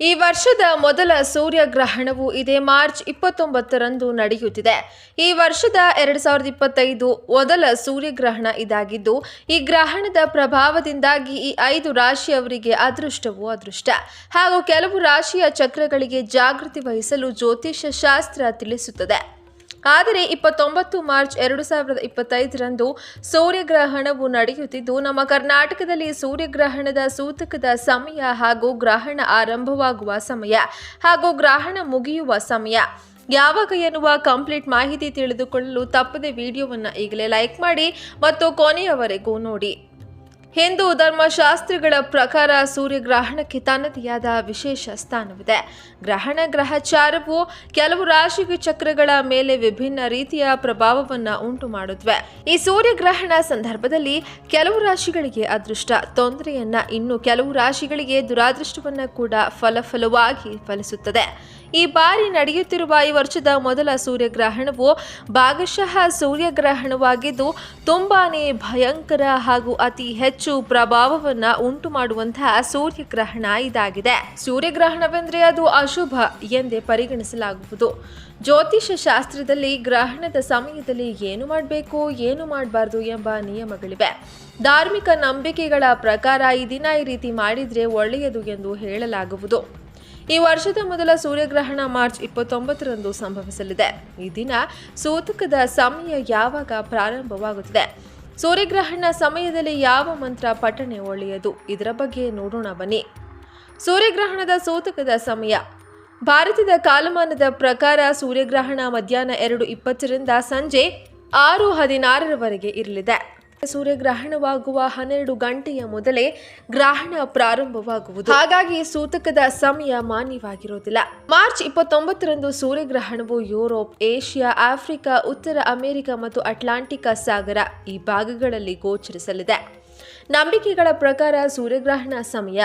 ಈ ವರ್ಷದ ಮೊದಲ ಸೂರ್ಯಗ್ರಹಣವು ಇದೇ ಮಾರ್ಚ್ ಇಪ್ಪತ್ತೊಂಬತ್ತರಂದು ನಡೆಯುತ್ತಿದೆ. ಈ ವರ್ಷದ ಎರಡ್ ಸಾವಿರದ ಇಪ್ಪತ್ತೈದು ಮೊದಲ ಸೂರ್ಯಗ್ರಹಣ ಇದಾಗಿದ್ದು, ಈ ಗ್ರಹಣದ ಪ್ರಭಾವದಿಂದಾಗಿ ಈ ಐದು ರಾಶಿಯವರಿಗೆ ಅದೃಷ್ಟವು ಅದೃಷ್ಟ. ಹಾಗೂ ಕೆಲವು ರಾಶಿಯ ಚಕ್ರಗಳಿಗೆ ಜಾಗೃತಿ ವಹಿಸಲು ಜ್ಯೋತಿಷ್ಯ ಶಾಸ್ತ್ರ ತಿಳಿಸುತ್ತದೆ. ಆದರೆ ಇಪ್ಪತ್ತೊಂಬತ್ತು ಮಾರ್ಚ್ ಎರಡು ಸಾವಿರದ ಇಪ್ಪತ್ತೈದರಂದು ಸೂರ್ಯಗ್ರಹಣವು ನಡೆಯುತ್ತಿದ್ದು, ನಮ್ಮ ಕರ್ನಾಟಕದಲ್ಲಿ ಸೂರ್ಯಗ್ರಹಣದ ಸೂತಕದ ಸಮಯ ಹಾಗೂ ಗ್ರಹಣ ಆರಂಭವಾಗುವ ಸಮಯ ಹಾಗೂ ಗ್ರಹಣ ಮುಗಿಯುವ ಸಮಯ. ಯಾವಾಗ ಎನ್ನುವ ಕಂಪ್ಲೀಟ್ ಮಾಹಿತಿ ತಿಳಿದುಕೊಳ್ಳಲು ತಪ್ಪದೆ ವಿಡಿಯೋವನ್ನು ಈಗಲೇ ಲೈಕ್ ಮಾಡಿ ಮತ್ತು ಕೊನೆಯವರೆಗೂ ನೋಡಿ. ಹಿಂದೂ ಧರ್ಮಶಾಸ್ತ್ರಿಗಳ ಪ್ರಕಾರ ಸೂರ್ಯಗ್ರಹಣಕ್ಕೆ ತನ್ನದೆಯಾದ ವಿಶೇಷ ಸ್ಥಾನವಿದೆ. ಗ್ರಹಣ ಗ್ರಹಚಾರವು ಕೆಲವು ರಾಶಿ ಚಕ್ರಗಳ ಮೇಲೆ ವಿಭಿನ್ನ ರೀತಿಯ ಪ್ರಭಾವವನ್ನು ಉಂಟು ಮಾಡುತ್ತವೆ ಈ ಸೂರ್ಯಗ್ರಹಣ ಸಂದರ್ಭದಲ್ಲಿ ಕೆಲವು ರಾಶಿಗಳಿಗೆ ಅದೃಷ್ಟ. ತೊಂದರೆಯನ್ನ ಇನ್ನು ಕೆಲವು ರಾಶಿಗಳಿಗೆ ದುರಾದೃಷ್ಟವನ್ನ ಕೂಡ ಫಲಫಲವಾಗಿ ಫಲಿಸುತ್ತದೆ. ಈ ಬಾರಿ ನಡೆಯುತ್ತಿರುವ ಈ ವರ್ಷದ ಮೊದಲ ಸೂರ್ಯಗ್ರಹಣವು ಭಾಗಶಃ ಸೂರ್ಯಗ್ರಹಣವಾಗಿದ್ದು, ತುಂಬಾನೇ ಭಯಂಕರ ಹಾಗೂ ಅತಿ ಹೆಚ್ಚು ಪ್ರಭಾವವನ್ನು ಉಂಟು ಮಾಡುವಂತಹ ಸೂರ್ಯಗ್ರಹಣ ಇದಾಗಿದೆ. ಸೂರ್ಯಗ್ರಹಣವೆಂದರೆ ಅದು ಅಶುಭ ಎಂದೇ ಪರಿಗಣಿಸಲಾಗುವುದು. ಜ್ಯೋತಿಷ ಶಾಸ್ತ್ರದಲ್ಲಿ ಗ್ರಹಣದ ಸಮಯದಲ್ಲಿ ಏನು ಮಾಡಬೇಕು, ಏನು ಮಾಡಬಾರ್ದು ಎಂಬ ನಿಯಮಗಳಿವೆ. ಧಾರ್ಮಿಕ ನಂಬಿಕೆಗಳ ಪ್ರಕಾರ ಈ ದಿನ ಈ ರೀತಿ ಮಾಡಿದರೆ ಒಳ್ಳೆಯದು ಎಂದು ಹೇಳಲಾಗುವುದು. ಈ ವರ್ಷದ ಮೊದಲ ಸೂರ್ಯಗ್ರಹಣ ಮಾರ್ಚ್ ಇಪ್ಪತ್ತೊಂಬತ್ತರಂದು ಸಂಭವಿಸಲಿದೆ. ಈ ದಿನ ಸೂತಕದ ಸಮಯ ಯಾವಾಗ ಪ್ರಾರಂಭವಾಗುತ್ತದೆ? ಸೂರ್ಯಗ್ರಹಣ ಸಮಯದಲ್ಲಿ ಯಾವ ಮಂತ್ರ ಪಠಣೆ ಒಳ್ಳೆಯದು? ಇದರ ಬಗ್ಗೆ ನೋಡೋಣ ಬನ್ನಿ. ಸೂರ್ಯಗ್ರಹಣದ ಸೂತಕದ ಸಮಯ. ಭಾರತದ ಕಾಲಮಾನದ ಪ್ರಕಾರ ಸೂರ್ಯಗ್ರಹಣ ಮಧ್ಯಾಹ್ನ ಎರಡು ಇಪ್ಪತ್ತರಿಂದ ಸಂಜೆ ಆರು ಹದಿನಾರರವರೆಗೆ ಇರಲಿದೆ. ಸೂರ್ಯಗ್ರಹಣವಾಗುವ ಹನ್ನೆರಡು ಗಂಟೆಯ ಮೊದಲೇ ಗ್ರಹಣ ಪ್ರಾರಂಭವಾಗುವುದು. ಹಾಗಾಗಿ ಸೂತಕದ ಸಮಯ ಮಾನ್ಯವಾಗಿರುವುದಿಲ್ಲ. ಮಾರ್ಚ್ ಇಪ್ಪತ್ತೊಂಬತ್ತರಂದು ಸೂರ್ಯಗ್ರಹಣವು ಯುರೋಪ್, ಏಷ್ಯಾ, ಆಫ್ರಿಕಾ, ಉತ್ತರ ಅಮೆರಿಕ ಮತ್ತು ಅಟ್ಲಾಂಟಿಕ್ ಸಾಗರ ಈ ಭಾಗಗಳಲ್ಲಿ ಗೋಚರಿಸಲಿದೆ. ನಂಬಿಕೆಗಳ ಪ್ರಕಾರ ಸೂರ್ಯಗ್ರಹಣ ಸಮಯ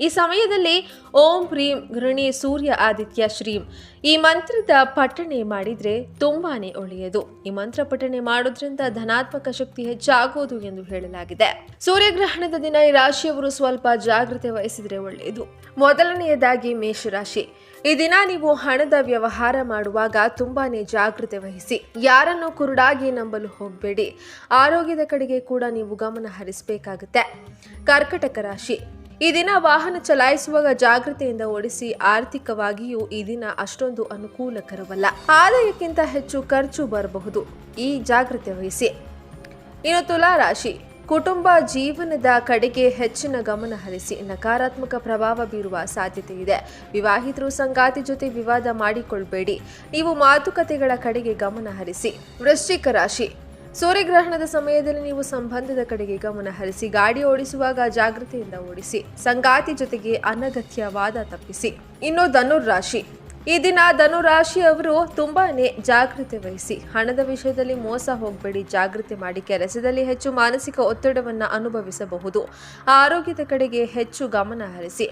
ಈ ಸಮಯದಲ್ಲಿ ಓಂ ಪ್ರೀಂ ಗೃಣಿ ಸೂರ್ಯ ಆದಿತ್ಯ ಶ್ರೀಂ. ಈ ಮಂತ್ರದ ಪಠಣೆ ಮಾಡಿದ್ರೆ ತುಂಬಾನೇ ಒಳ್ಳೆಯದು. ಈ ಮಂತ್ರ ಪಠಣೆ ಮಾಡೋದ್ರಿಂದ ಧನಾತ್ಮಕ ಶಕ್ತಿ ಹೆಚ್ಚಾಗುವುದು ಎಂದು ಹೇಳಲಾಗಿದೆ. ಸೂರ್ಯಗ್ರಹಣದ ದಿನ ಈ ರಾಶಿಯವರು ಸ್ವಲ್ಪ ಜಾಗ್ರತೆ ವಹಿಸಿದರೆ ಒಳ್ಳೆಯದು. ಮೊದಲನೆಯದಾಗಿ ಮೇಷರಾಶಿ. ಈ ದಿನ ನೀವು ಹಣದ ವ್ಯವಹಾರ ಮಾಡುವಾಗ ತುಂಬಾನೇ ಜಾಗ್ರತೆ ವಹಿಸಿ. ಯಾರನ್ನು ಕುರುಡಾಗಿ ನಂಬಲು ಹೋಗಬೇಡಿ. ಆರೋಗ್ಯದ ಕಡೆಗೆ ಕೂಡ ನೀವು ಗಮನ ಹರಿಸಬೇಕಾಗುತ್ತೆ. ಕರ್ಕಟಕ ರಾಶಿ. ಈ ದಿನ ವಾಹನ ಚಲಾಯಿಸುವಾಗ ಜಾಗ್ರತೆಯಿಂದ ಓಡಿಸಿ ಆರ್ಥಿಕವಾಗಿಯೂ ಈ ದಿನ ಅಷ್ಟೊಂದು ಅನುಕೂಲಕರವಲ್ಲ. ಆದಾಯಕ್ಕಿಂತ ಹೆಚ್ಚು ಖರ್ಚು ಬರಬಹುದು. ಈ ಜಾಗ್ರತೆ ವಹಿಸಿ. ಇನ್ನು ತುಲಾ ರಾಶಿ. ಕುಟುಂಬ ಜೀವನದ ಕಡೆಗೆ ಹೆಚ್ಚಿನ ಗಮನ ಹರಿಸಿ ನಕಾರಾತ್ಮಕ ಪ್ರಭಾವ ಬೀರುವ ಸಾಧ್ಯತೆ ಇದೆ. ವಿವಾಹಿತರು ಸಂಗಾತಿ ಜೊತೆ ವಿವಾದ ಮಾಡಿಕೊಳ್ಬೇಡಿ. ನೀವು ಮಾತುಕತೆಗಳ ಕಡೆಗೆ ಗಮನ ಹರಿಸಿ. ವೃಶ್ಚಿಕ ರಾಶಿ. ಸೂರ್ಯಗ್ರಹಣದ ಸಮಯದಲ್ಲಿ ನೀವು ಸಂಬಂಧದ ಕಡೆಗೆ ಗಮನ ಹರಿಸಿ, ಗಾಡಿ ಓಡಿಸುವಾಗ ಜಾಗೃತಿಯಿಂದ ಓಡಿಸಿ, ಸಂಗಾತಿ ಜೊತೆಗೆ ಅನಗತ್ಯವಾದ ತಪ್ಪಿಸಿ. ಇನ್ನು ಧನುರಾಶಿ ರಾಶಿ. ಈ ದಿನ ಧನುರಾಶಿಯವರು ತುಂಬಾನೇ ಜಾಗೃತಿ ವಹಿಸಿ. ಹಣದ ವಿಷಯದಲ್ಲಿ ಮೋಸ ಹೋಗಬೇಡಿ, ಜಾಗೃತಿ ಮಾಡಿ, ಕೆಲಸದಲ್ಲಿ ಹೆಚ್ಚು ಮಾನಸಿಕ ಒತ್ತಡವನ್ನು ಅನುಭವಿಸಬಹುದು. ಆರೋಗ್ಯದ ಕಡೆಗೆ ಹೆಚ್ಚು ಗಮನ ಹರಿಸಿ.